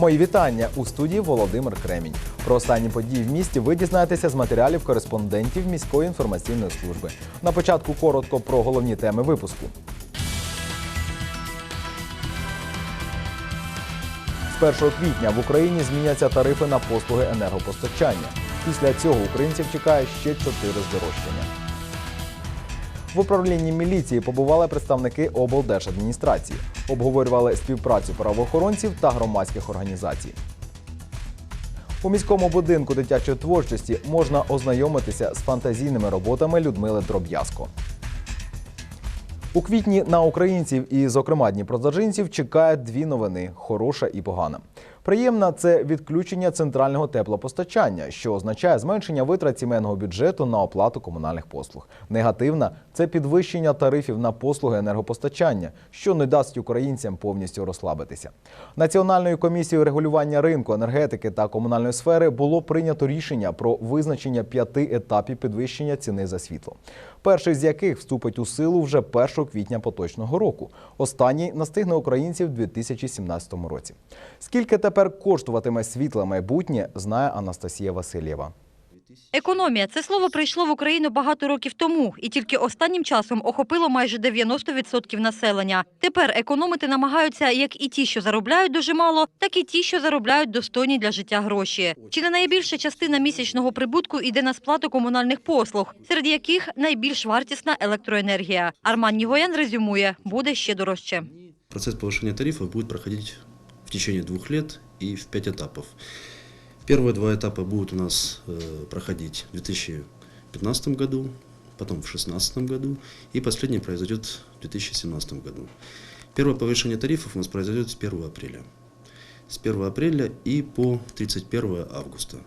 Мої вітання у студії Володимир Кремінь. Про останні події в місті ви дізнаєтеся з матеріалів кореспондентів міської інформаційної служби. На початку коротко про головні теми випуску. З 1 квітня в Україні зміняться тарифи на послуги енергопостачання. Після цього українців чекає ще чотири здорожчання. В управлінні міліції побували представники облдержадміністрації, обговорювали співпрацю правоохоронців та громадських організацій. У міському будинку дитячої творчості можна ознайомитися з фантазійними роботами Людмили Дроб'язко. У квітні на українців і, зокрема, дніпродзержинців чекають дві новини хороша і погана. Приємна це відключення центрального теплопостачання, що означає зменшення витрат сімейного бюджету на оплату комунальних послуг. Негативна це підвищення тарифів на послуги енергопостачання, що не дасть українцям повністю розслабитися. Національною комісією регулювання ринку енергетики та комунальної сфери було прийнято рішення про визначення п'яти етапів підвищення ціни за світло. Перший з яких вступить у силу вже 1 квітня поточного року. Останній настигне українців у 2017 році. Скільки тепер коштуватиме світле майбутнє, знає Анастасія Васильєва. Економія це слово прийшло в Україну багато років тому, і тільки останнім часом охопило майже 90% населення. Тепер економити намагаються як і ті, що заробляють дуже мало, так і ті, що заробляють достойні для життя гроші. Чи не найбільша частина місячного прибутку йде на сплату комунальних послуг, серед яких найбільш вартісна електроенергія. Арман Нігоян резюмує, буде ще дорожче. Процесс повышения тарифов будет проходить в течение двух лет и в пять этапов. Первые два этапа будут у нас э, проходить в 2015 году, потом в 2016 году, и последний произойдет в 2017 году. Первое повышение тарифов у нас произойдет с 1 апреля. С 1 апреля и по 31 августа.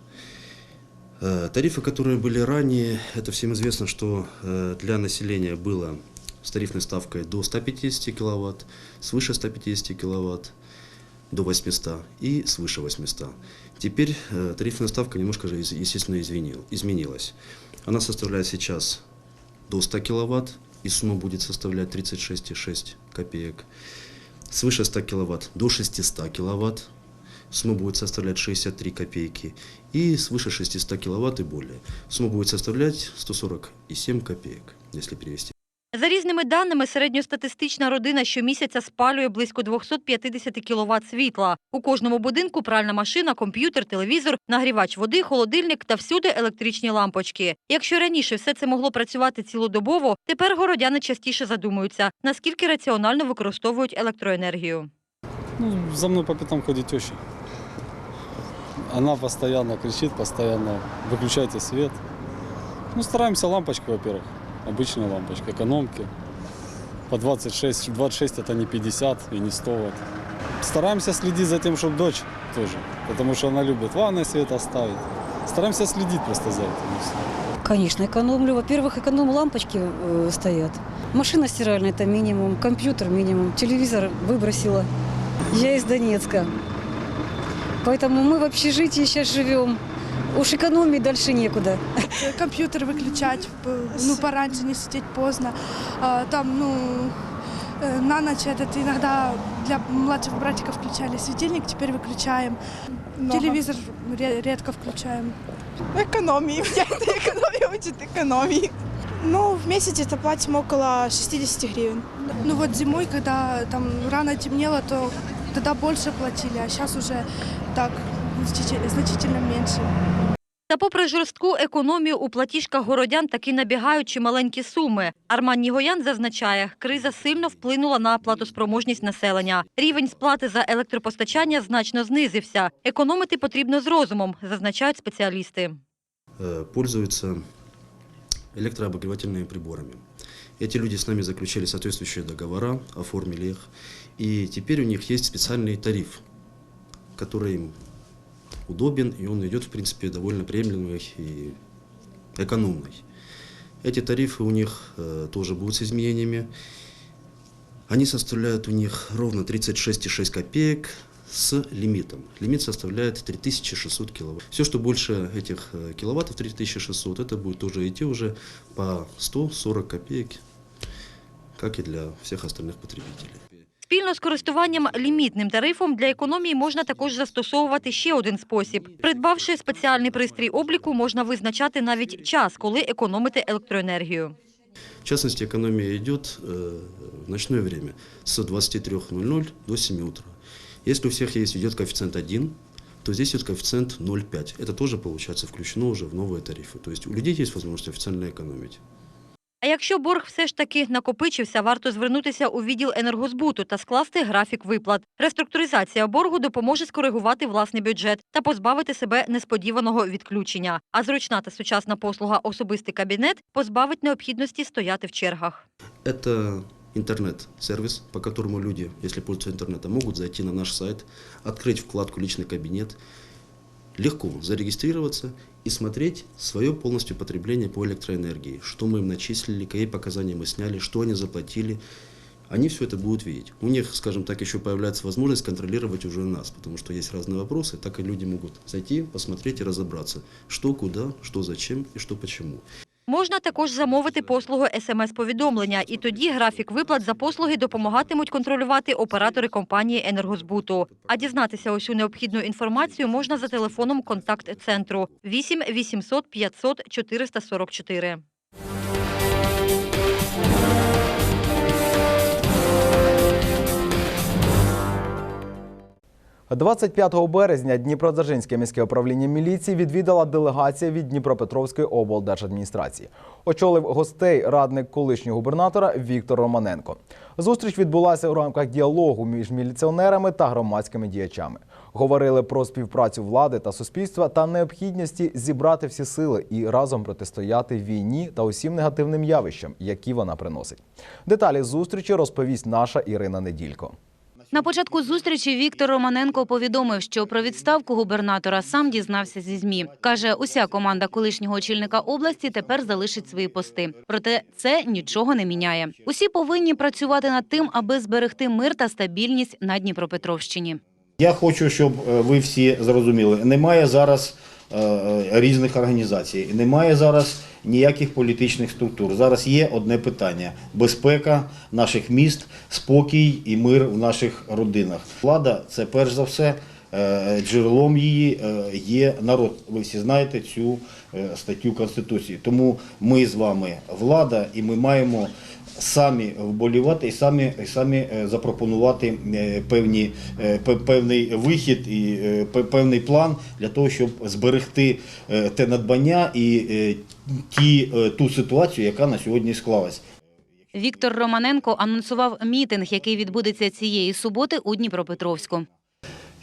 Э, Тарифы, которые были ранее, это всем известно, что э, для населения было с тарифной ставкой до 150 киловатт, свыше 150 киловатт, до 800 и свыше 800. Теперь э, тарифная ставка немножко же, естественно, изменилась. Она составляет сейчас до 100 киловатт, и сумма будет составлять 36,6 копеек. Свыше 100 киловатт до 600 киловатт, сумма будет составлять 63 копейки. И свыше 600 киловатт и более, сумма будет составлять 147 копеек, если перевести. За різними даними, середньостатистична родина щомісяця спалює близько 250 кВт світла. У кожному будинку пральна машина, комп'ютер, телевізор, нагрівач води, холодильник та всюди електричні лампочки. Якщо раніше все це могло працювати цілодобово, тепер городяни частіше задумуються, наскільки раціонально використовують електроенергію. Ну, за мной по пятам ходит теща. Она постоянно кричит, постоянно выключайте свет. Ну, стараемся лампочки, во-первых. Обычные лампочки, экономки. По 26, 26 это не 50 и не 100 вот. Стараемся следить за тем, чтобы дочь тоже. Потому что она любит ванной свет оставить. Стараемся следить просто за этим. Конечно, экономлю. Во-первых, эконом лампочки э, стоят. Машина стиральная это минимум, компьютер минимум, телевизор выбросила. Я из Донецка. Поэтому мы в общежитии сейчас живем. Уж экономить дальше некуда. компьютер выключать, п- ну, пораньше, не сидеть поздно. А, Там, ну, э, на ночь этот иногда для младшего братика включали светильник, теперь выключаем. Телевизор ре- редко включаем. Экономии. Я это экономия учит экономии. Ну, в месяц это платим около 60 гривен. Ну вот зимой, когда там рано темнело, то тогда больше платили, а сейчас уже так значи- значительно меньше. Та попри жорстку економію у платіжках городян таки набігають чималенькі суми. Арман Нігоян зазначає, криза сильно вплинула на платоспроможність населення. Рівень сплати за електропостачання значно знизився. Економити потрібно з розумом, зазначають спеціалісти. э, пользуются электрообогревательными приборами. Эти люди с нами заключили соответствующие договора, оформили их, и теперь у них есть специальный тариф, который им удобен, и он идет, в принципе, довольно приемлемый и экономный. Эти тарифы у них э, тоже будут с изменениями. Они составляют у них ровно 36,6 копеек с лимитом. Лимит составляет 3600 киловатт. Все, что больше этих э, киловаттов, 3600, это будет тоже идти уже по 140 копеек, как и для всех остальных потребителей. Спільно з користуванням лімітним тарифом для економії можна також застосовувати ще один спосіб. Придбавши спеціальний пристрій обліку, можна визначати навіть час, коли економити електроенергію. В частности, экономия идет э, в ночное время с 23.00 до 7 утра. Если у всех есть идет коэффициент 1, то здесь идет коэффициент 0,5. Это тоже, получается, включено уже в новые тарифы. То есть у людей есть возможность официально экономить. А якщо борг все ж таки накопичився, варто звернутися у відділ енергозбуту та скласти графік виплат. Реструктуризація боргу допоможе скоригувати власний бюджет та позбавити себе несподіваного відключення. А зручна та сучасна послуга особистий кабінет позбавить необхідності стояти в чергах. Это интернет-сервис, по которому люди, если пользуются интернетом, могут зайти на наш сайт, открыть вкладку «Личный кабинет», легко зарегистрироваться и смотреть свое полностью потребление по электроэнергии, что мы им начислили, какие показания мы сняли, что они заплатили. Они все это будут видеть. У них, скажем так, еще появляется возможность контролировать уже нас, потому что есть разные вопросы, так и люди могут зайти, посмотреть и разобраться, что куда, что зачем и что почему. Можна також замовити послугу СМС-повідомлення, і тоді графік виплат за послуги допомагатимуть контролювати оператори компанії енергозбуту. А дізнатися усю необхідну інформацію можна за телефоном контакт-центру 8 800 500 444. 25 березня Дніпродзержинське міське управління міліції відвідала делегація від Дніпропетровської облдержадміністрації. Очолив гостей радник колишнього губернатора Віктор Романенко. Зустріч відбулася у рамках діалогу між міліціонерами та громадськими діячами. Говорили про співпрацю влади та суспільства та необхідності зібрати всі сили і разом протистояти війні та усім негативним явищам, які вона приносить. Деталі зустрічі розповість наша Ірина Неділько. На початку зустрічі Віктор Романенко повідомив, що про відставку губернатора сам дізнався зі змі. каже, уся команда колишнього очільника області тепер залишить свої пости. Проте це нічого не міняє. Усі повинні працювати над тим, аби зберегти мир та стабільність на Дніпропетровщині. Я хочу, щоб е, ви всі зрозуміли, немає зараз різних організацій, немає зараз ніяких політичних структур. Зараз є одне питання: безпека наших міст, спокій і мир в наших родинах. Влада це перш за все. е, Джерелом її е, є народ. Ви всі знаєте цю е, статтю Конституції. Тому ми з вами влада, і ми маємо самі вболівати і самі, і самі е, запропонувати е, певні, е, певний вихід і певний план для того, щоб зберегти те надбання і ті, ту ситуацію, яка на сьогодні склалась. Віктор Романенко анонсував мітинг, який відбудеться цієї суботи у Дніпропетровську.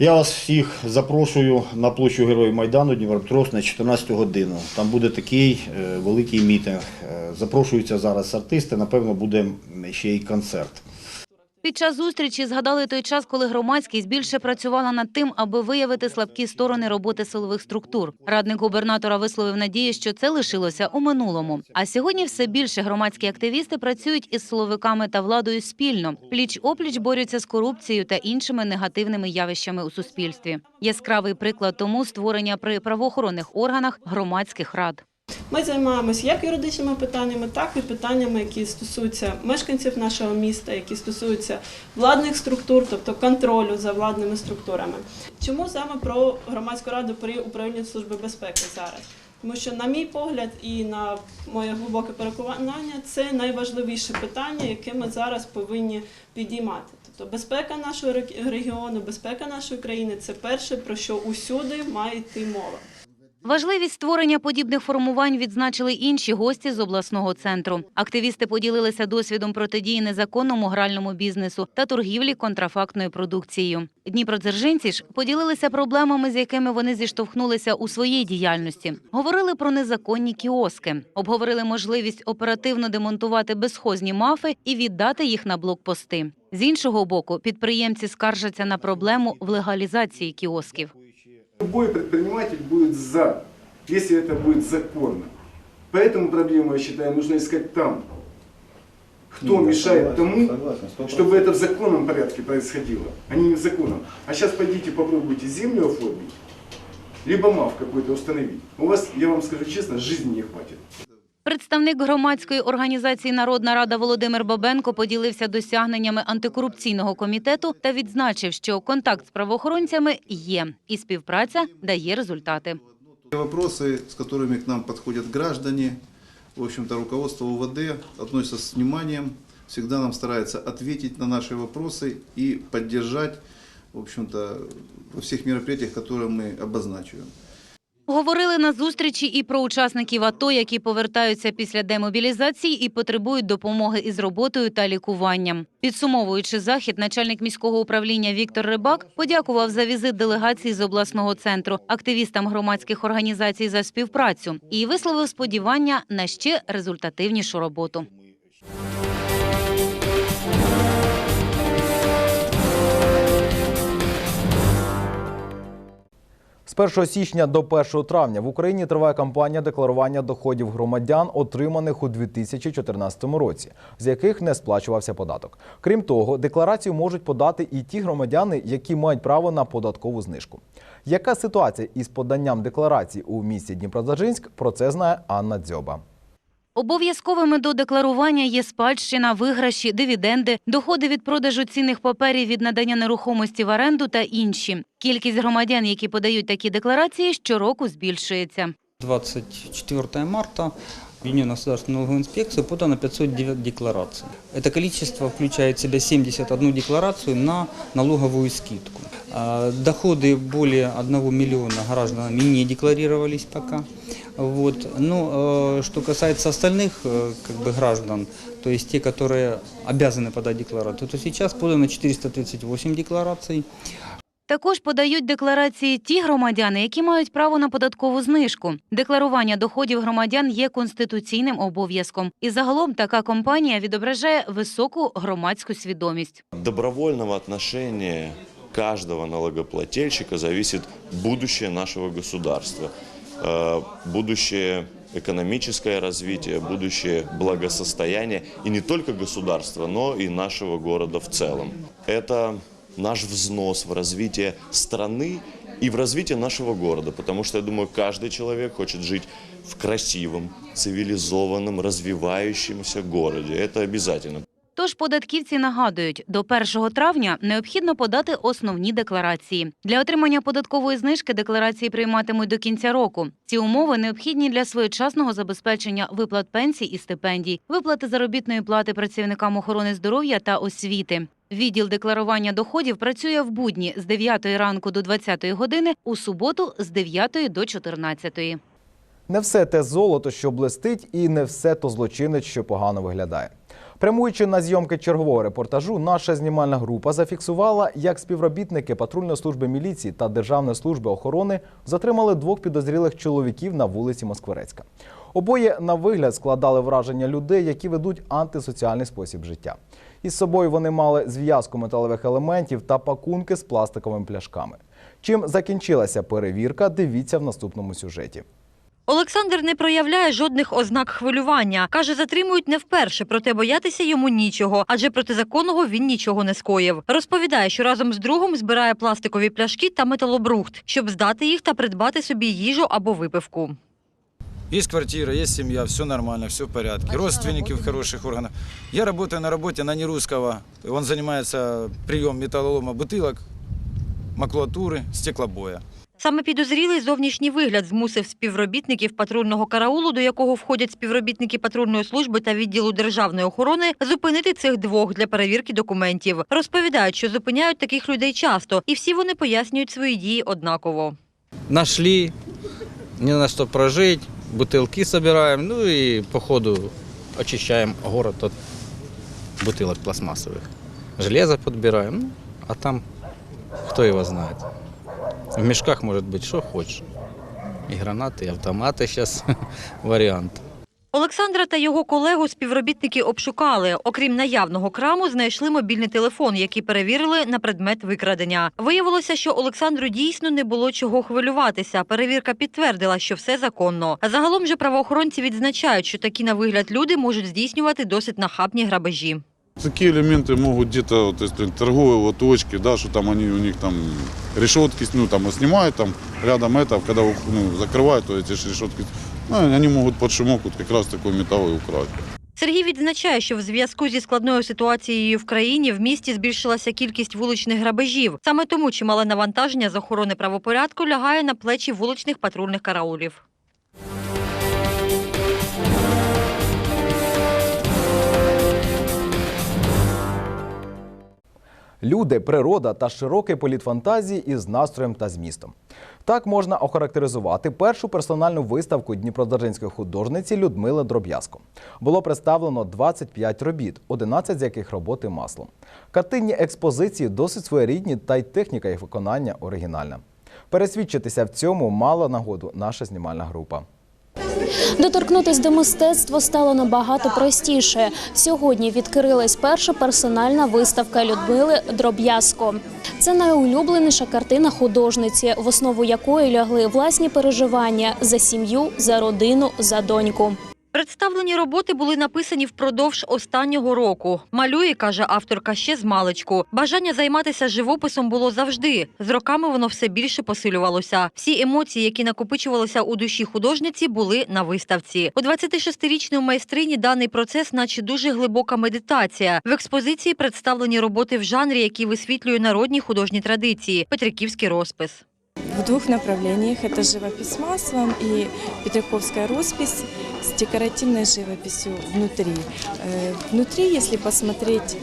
Я вас всіх запрошую на площу Героїв Майдану Дніпропетровськ на 14 годину. Там буде такий е, великий мітинг. Е, Запрошуються зараз артисти, напевно, буде ще й концерт. Під час зустрічі згадали той час, коли громадськість більше працювала над тим, аби виявити слабкі сторони роботи силових структур. Радник губернатора висловив надію, що це лишилося у минулому. А сьогодні все більше громадські активісти працюють із силовиками та владою спільно. Пліч опліч борються з корупцією та іншими негативними явищами у суспільстві. Яскравий приклад тому створення при правоохоронних органах громадських рад. Ми займаємося як юридичними питаннями, так і питаннями, які стосуються мешканців нашого міста, які стосуються владних структур, тобто контролю за владними структурами. Чому саме про громадську раду при управлінні служби безпеки зараз? Тому що, на мій погляд, і на моє глибоке переконання, це найважливіше питання, яке ми зараз повинні підіймати. Тобто безпека нашого регіону, безпека нашої країни це перше, про що усюди має йти мова. Важливість створення подібних формувань відзначили інші гості з обласного центру. Активісти поділилися досвідом протидії незаконному гральному бізнесу та торгівлі контрафактною продукцією. Дніпродзержинці ж поділилися проблемами, з якими вони зіштовхнулися у своїй діяльності. Говорили про незаконні кіоски, обговорили можливість оперативно демонтувати безхозні мафи і віддати їх на блокпости. З іншого боку, підприємці скаржаться на проблему в легалізації кіосків. Любой предприниматель будет за, если это будет законно. Поэтому проблему, я считаю, нужно искать там. Кто мешает тому, чтобы это в законном порядке происходило, а не незаконном. А сейчас пойдите попробуйте землю оформить, либо МАФ какой-то установить. У вас, я вам скажу честно, жизни не хватит. Представник громадської організації Народна рада Володимир Бабенко поділився досягненнями антикорупційного комітету та відзначив, що контакт з правоохоронцями є, і співпраця дає результати. Вопросы, с которыми к нам подходят граждане, в общем-то, руководство УВД относится с вниманием, всегда нам старается ответить на наши вопросы и поддержать, в общем-то, во всех мероприятиях, которые мы обозначиваем. Говорили на зустрічі і про учасників АТО, які повертаються після демобілізації і потребують допомоги із роботою та лікуванням. Підсумовуючи захід, начальник міського управління Віктор Рибак подякував за візит делегації з обласного центру, активістам громадських організацій за співпрацю і висловив сподівання на ще результативнішу роботу. З 1 січня до 1 травня в Україні триває кампанія декларування доходів громадян, отриманих у 2014 році, з яких не сплачувався податок. Крім того, декларацію можуть подати і ті громадяни, які мають право на податкову знижку. Яка ситуація із поданням декларації у місті Дніпродзержинськ? Про це знає Анна Дзьоба. Обов'язковими до декларування є спадщина, виграші, дивіденди, доходи від продажу цінних паперів від надання нерухомості в оренду та інші. Кількість громадян, які подають такі декларації, щороку збільшується. 24 марта в Единую государственную налоговую инспекцию подано 509 деклараций. Это количество включает в себя 71 декларацию на налоговую скидку. А, Доходы более 1 миллиона гражданами не декларировались пока. Вот. Но э, что касается остальных э, как бы, граждан, то есть те, которые обязаны подать декларацию, то сейчас подано 438 деклараций. Також подають декларації ті громадяни, які мають право на податкову знижку. Декларування доходів громадян є конституційним обов'язком. І загалом така компанія відображає високу громадську свідомість. добровольного отношения каждого налогоплательщика зависит будущее нашего государства, э, Будущее экономическое развитие, будущее благосостояние и не только государства, но и нашего города в целом. Это наш взнос в развитие страны и в развитие нашего города, потому что, я думаю, каждый человек хочет жить в красивом, цивилизованном, развивающемся городе. Это обязательно. Тож податківці нагадують, до 1 травня необхідно подати основні декларації. Для отримання податкової знижки декларації прийматимуть до кінця року. Ці умови необхідні для своєчасного забезпечення виплат пенсій і стипендій, виплати заробітної плати працівникам охорони здоров'я та освіти. Відділ декларування доходів працює в будні з 9 ранку до 20 години, у суботу з 9 до 14. Не все те золото, що блистить, і не все то злочинець, що погано виглядає. Прямуючи на зйомки чергового репортажу, наша знімальна група зафіксувала, як співробітники патрульної служби міліції та Державної служби охорони затримали двох підозрілих чоловіків на вулиці Москверецька. Обоє на вигляд складали враження людей, які ведуть антисоціальний спосіб життя. Із собою вони мали зв'язку металевих елементів та пакунки з пластиковими пляшками. Чим закінчилася перевірка, дивіться в наступному сюжеті. Олександр не проявляє жодних ознак хвилювання. Каже, затримують не вперше, проте боятися йому нічого, адже протизаконного він нічого не скоїв. Розповідає, що разом з другом збирає пластикові пляшки та металобрухт, щоб здати їх та придбати собі їжу або випивку. Есть квартира, есть семья, все нормально, все в порядке. Родственники в хороших органах. Я работаю на работе на нерусского. Он занимается прием металлолома бутылок, макулатуры, стеклобоя. Саме підозрілий зовнішній вигляд змусив співробітників патрульного караулу, до якого входять співробітники патрульної служби та відділу державної охорони, зупинити цих двох для перевірки документів. Розповідають, що зупиняють таких людей часто, і всі вони пояснюють свої дії однаково. Нашли, не на что прожить, бутылки собираем, ну и по ходу очищаем город от бутылок пластмассовых. Железо подбираем, ну, а там кто его знает. В мешках может быть что хочешь. И гранаты, и автоматы сейчас вариант. Олександра та його колегу співробітники обшукали. Окрім наявного краму, знайшли мобільний телефон, який перевірили на предмет викрадення. Виявилося, що Олександру дійсно не було чого хвилюватися. Перевірка підтвердила, що все законно. А загалом же правоохоронці відзначають, що такі на вигляд люди можуть здійснювати досить нахабні грабежі. Такие элементы могут где-то, вот, если торговые вот точки, да, что там они у них там решетки, ну там снимают, там рядом это, когда ну, закрывают, то эти ж решетки, ну, они могут под шумок вот как раз такой металл и украсть. Сергій відзначає, що в зв'язку зі складною ситуацією в країні в місті збільшилася кількість вуличних грабежів. Саме тому чимале навантаження з охорони правопорядку лягає на плечі вуличних патрульних караулів. Люди, природа та широкий політ фантазії із настроєм та змістом. Так можна охарактеризувати першу персональну виставку дніпродзержинської художниці Людмили Дроб'язко. Було представлено 25 робіт, 11 з яких роботи маслом. Картинні експозиції досить своєрідні, та й техніка їх виконання оригінальна. Пересвідчитися в цьому мала нагоду наша знімальна група. Доторкнутись до мистецтва стало набагато простіше. Сьогодні відкрилась перша персональна виставка Людмили Дроб'язко. Це найулюбленіша картина художниці, в основу якої лягли власні переживання за сім'ю, за родину, за доньку. Представлені роботи були написані впродовж останнього року. Малює, каже авторка, ще з маличку. Бажання займатися живописом було завжди. З роками воно все більше посилювалося. Всі емоції, які накопичувалися у душі художниці, були на виставці. У 26-річної майстрині даний процес, наче дуже глибока медитація. В експозиції представлені роботи в жанрі, які висвітлює народні художні традиції, петриківський розпис. В двух направлениях. Это живопись маслом и петриковская роспись с декоративной живописью внутри. Э, Внутри, если посмотреть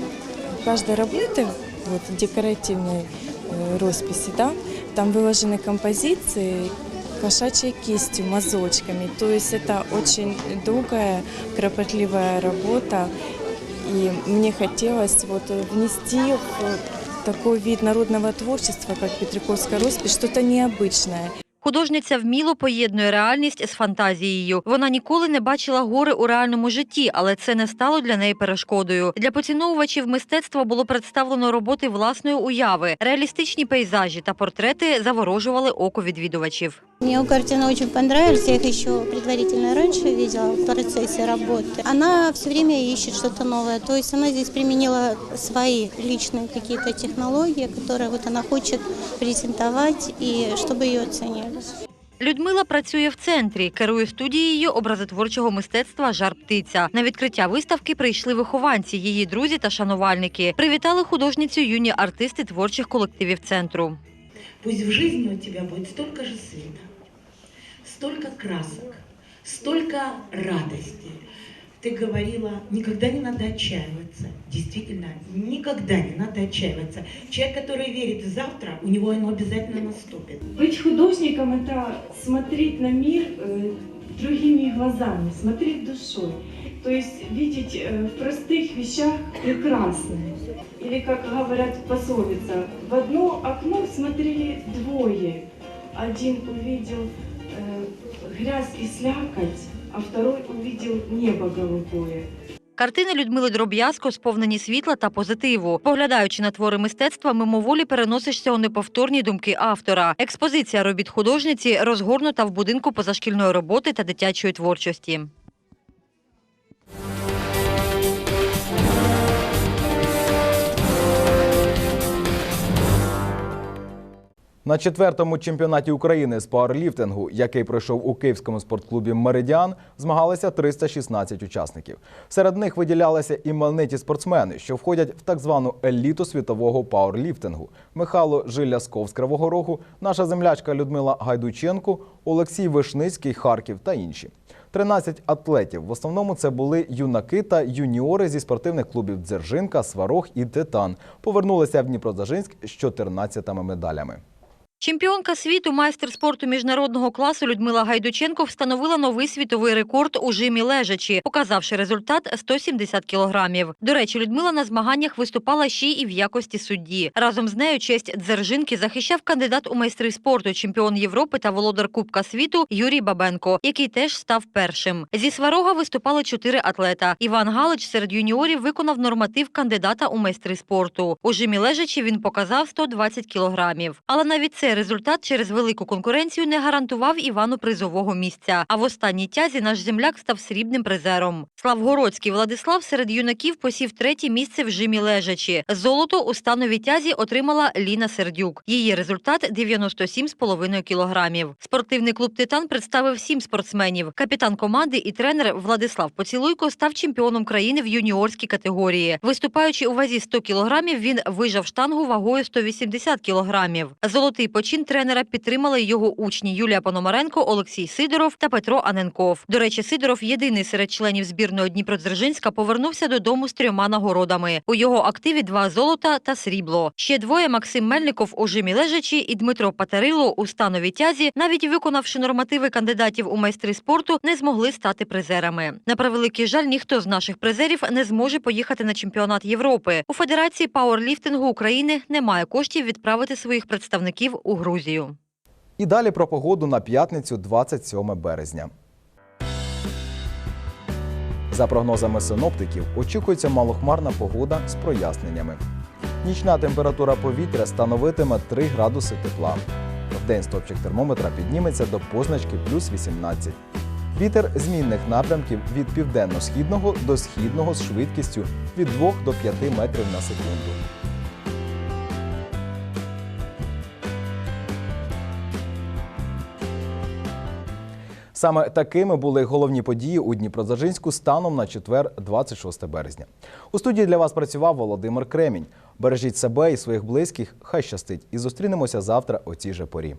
каждой работы, вот декоративной э, росписи, да, там выложены композиции кошачьей кистью, мазочками. То есть это очень долгая, кропотливая работа. И мне хотелось вот внести такой вид народного творчества, как Петриковская роспись, что-то необычное. Художниця вміло поєднує реальність з фантазією. Вона ніколи не бачила гори у реальному житті, але це не стало для неї перешкодою. Для поціновувачів мистецтва було представлено роботи власної уяви. Реалістичні пейзажі та портрети заворожували око відвідувачів. Мне картина очень понравилась, я их еще предварительно раньше видела в процессе работы. Она все время ищет что-то новое, то есть она здесь применила свои личные какие-то технологии, которые вот она хочет презентовать и чтобы ее оценили. Людмила працює в центрі, керує студією образотворчого мистецтва Жар птиця. На відкриття виставки прийшли вихованці, її друзі та шанувальники. Привітали художницю юні артисти творчих колективів центру. Пусть в житті у тебе буде стільки ж света, стільки красок, стільки радости. Ты говорила, никогда не надо отчаиваться. Действительно, никогда не надо отчаиваться. Человек, который верит в завтра, у него оно обязательно наступит. Быть художником – это смотреть на мир э, другими глазами, смотреть душой. То есть видеть э, в простых вещах прекрасное. Или, как говорят пословица, в одно окно смотрели двое. Один увидел э, грязь и слякоть, а второй увидел небо голубое. Картини Людмили Дроб'язко сповнені світла та позитиву. Поглядаючи на твори мистецтва, мимоволі переносишся у неповторні думки автора. Експозиція робіт художниці розгорнута в будинку позашкільної роботи та дитячої творчості. На четвертому чемпіонаті України з пауерліфтингу, який пройшов у київському спортклубі Меридіан, змагалися 316 учасників. Серед них виділялися імениті спортсмени, що входять в так звану еліту світового пауерліфтингу. Михайло Жилясков з Кривого Рогу, наша землячка Людмила Гайдученко, Олексій Вишницький, Харків та інші. 13 атлетів. В основному це були юнаки та юніори зі спортивних клубів Дзержинка, Сварог і Титан. Повернулися в Дніпродзержинськ з 14 медалями. Чемпіонка світу, майстер спорту міжнародного класу Людмила Гайдученко встановила новий світовий рекорд у жимі лежачі, показавши результат 170 кілограмів. До речі, Людмила на змаганнях виступала ще й в якості судді. Разом з нею честь дзержинки захищав кандидат у майстри спорту, чемпіон Європи та володар Кубка світу Юрій Бабенко, який теж став першим. Зі сварога виступали чотири атлета. Іван Галич серед юніорів виконав норматив кандидата у майстри спорту. У жимі лежачі він показав 120 кілограмів. Але навіть цей результат через велику конкуренцію не гарантував Івану призового місця. А в останній тязі наш земляк став срібним призером. Славгородський Владислав серед юнаків посів третє місце в жимі лежачі. Золото у становій тязі отримала Ліна Сердюк. Її результат 97,5 кілограмів. Спортивний клуб Титан представив сім спортсменів. Капітан команди і тренер Владислав Поцілуйко став чемпіоном країни в юніорській категорії. Виступаючи у вазі 100 кілограмів, він вижав штангу вагою 180 кілограмів. Золотий почин тренера підтримали його учні Юлія Пономаренко, Олексій Сидоров та Петро Аненков. До речі, Сидоров єдиний серед членів збірної Дніпродзержинська повернувся додому з трьома нагородами. У його активі два золота та срібло. Ще двоє Максим Мельников у жимі лежачі і Дмитро Патерило у становій тязі, навіть виконавши нормативи кандидатів у майстри спорту, не змогли стати призерами. На превеликий жаль, ніхто з наших призерів не зможе поїхати на чемпіонат Європи. У Федерації пауерліфтингу України немає коштів відправити своїх представників у Грузію. І далі про погоду на п'ятницю, 27 березня. За прогнозами синоптиків, очікується малохмарна погода з проясненнями. Нічна температура повітря становитиме 3 градуси тепла. Вдень стопчик термометра підніметься до позначки плюс 18. Вітер змінних напрямків від південно-східного до східного з швидкістю від 2 до 5 метрів на секунду. Саме такими були головні події у Дніпродзержинську станом на четвер, 26 березня. У студії для вас працював Володимир Кремінь. Бережіть себе і своїх близьких. Хай щастить. І зустрінемося завтра о цій же порі.